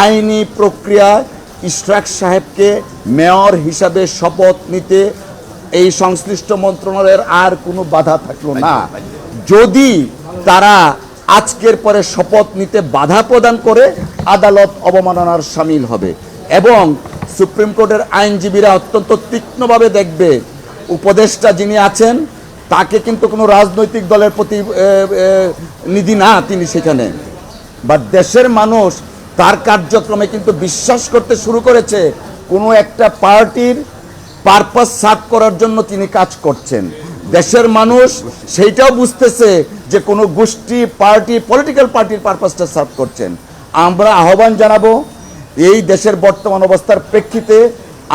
আইনি প্রক্রিয়ায় ইশরাক সাহেবকে মেয়র হিসাবে শপথ নিতে এই সংশ্লিষ্ট মন্ত্রণালয়ের আর কোনো বাধা থাকল না। যদি তারা আজকের পরে শপথ নিতে বাধা প্রদান করে, আদালত অবমাননার সামিল হবে এবং সুপ্রিম কোর্টের আইনজীবীরা অত্যন্ত তীক্ষ্ণভাবে দেখবে, উপদেষ্টা যিনি আছেন, তাকে কিন্তু কোনো রাজনৈতিক দলের প্রতি নিধি না তিনি সেখানে। বা দেশের মানুষ তার কার্যক্রমে কিন্তু বিশ্বাস করতে শুরু করেছে, কোনো একটা পার্টির পারপাস সার্ভ করার জন্য তিনি কাজ করছেন। দেশের মানুষ সেইটাও বুঝতেছে যে কোনো গোষ্ঠী, পার্টি পলিটিক্যাল পার্টির পারপাসটা সার্ভ করছেন। আমরা আহ্বান জানাব, এই দেশের বর্তমান অবস্থার প্রেক্ষিতে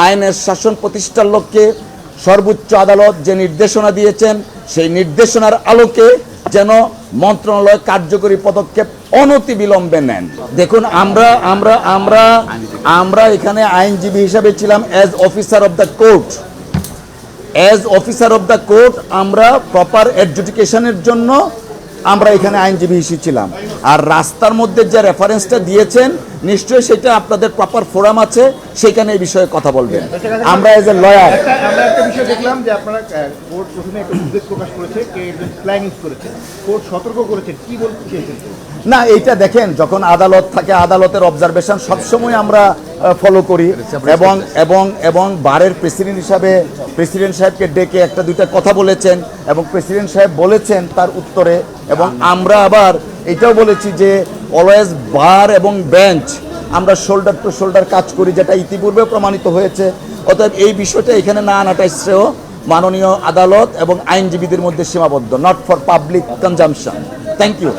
আইনের শাসন প্রতিষ্ঠার লক্ষ্যে সর্বোচ্চ আদালত যে নির্দেশনা দিয়েছেন, সেই নির্দেশনার আলোকে যেন মন্ত্রণালয় কার্যকরী পদক্ষেপ অনতি বিলম্বে নেন। দেখুন, আমরা আমরা আমরা আমরা এখানে আইনজীবী হিসাবে ছিলাম as officer of the court as officer of the court আমরা প্রপার এডুকেশনের জন্য আমরা এখানে আইনজীবী হিসেবে ছিলাম। আর রাস্তার মধ্যে যে রেফারেন্সটা দিয়েছেন নিশ্চয়ই সেটা আপনাদের প্রপার ফোরাম আছে সেখানে এই বিষয়ে কথা বলবেন। আমরা এজ এ লয়ার আমরা একটা বিষয় দেখলাম যে আপনারা কোর্ট প্রথমে একটা উদ্বেগ প্রকাশ করেছে কে স্ল্যাং ইউজ করেছে কোর্ট সতর্ক করেছে কি বলতে চেয়েছেন? না এইটা দেখেন যখন আদালত থাকে আদালতের অবজারভেশন সবসময় আমরা ফলো করি। এবং এবং এবং বারের প্রেসিডেন্ট হিসাবে প্রেসিডেন্ট সাহেবকে ডেকে একটা দুইটা কথা বলেছেন এবং প্রেসিডেন্ট সাহেব বলেছেন তার উত্তরে। এবং আমরা আবার এটাও বলেছি যে অলওয়েজ বার এবং বেঞ্চ আমরা শোল্ডার টু শোল্ডার কাজ করি যেটা ইতিপূর্বে প্রমাণিত হয়েছে। অতএব এই বিষয়টা এখানে না আনাটাই শ্রেয় মাননীয় আদালত এবং আইনজীবীদের মধ্যে সীমাবদ্ধ not for public consumption thank you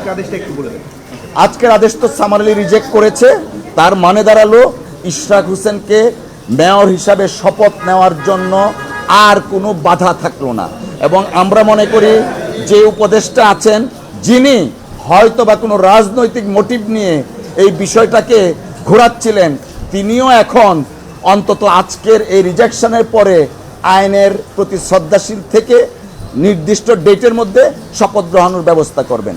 আজকের আদেশ তো সামারলি রিজেক্ট করেছে তার মানে দাঁড়াল ইশরাক হোসেনকে মেয়র হিসাবে শপথ নেওয়ার জন্য আর কোনো বাধা থাকল না। এবং আমরা মনে করি যে উপদেষ্টা আছেন, যিনি হয়তো বা কোনো রাজনৈতিক মোটিভ নিয়ে এই বিষয়টাকে ঘোরাচ্ছিলেন, তিনিও এখন অন্তত আজকের এই রিজেকশনের পরে আইনের প্রতি শ্রদ্ধাশীল থেকে নির্দিষ্ট ডেটের মধ্যে শপথ গ্রহণের ব্যবস্থা করবেন।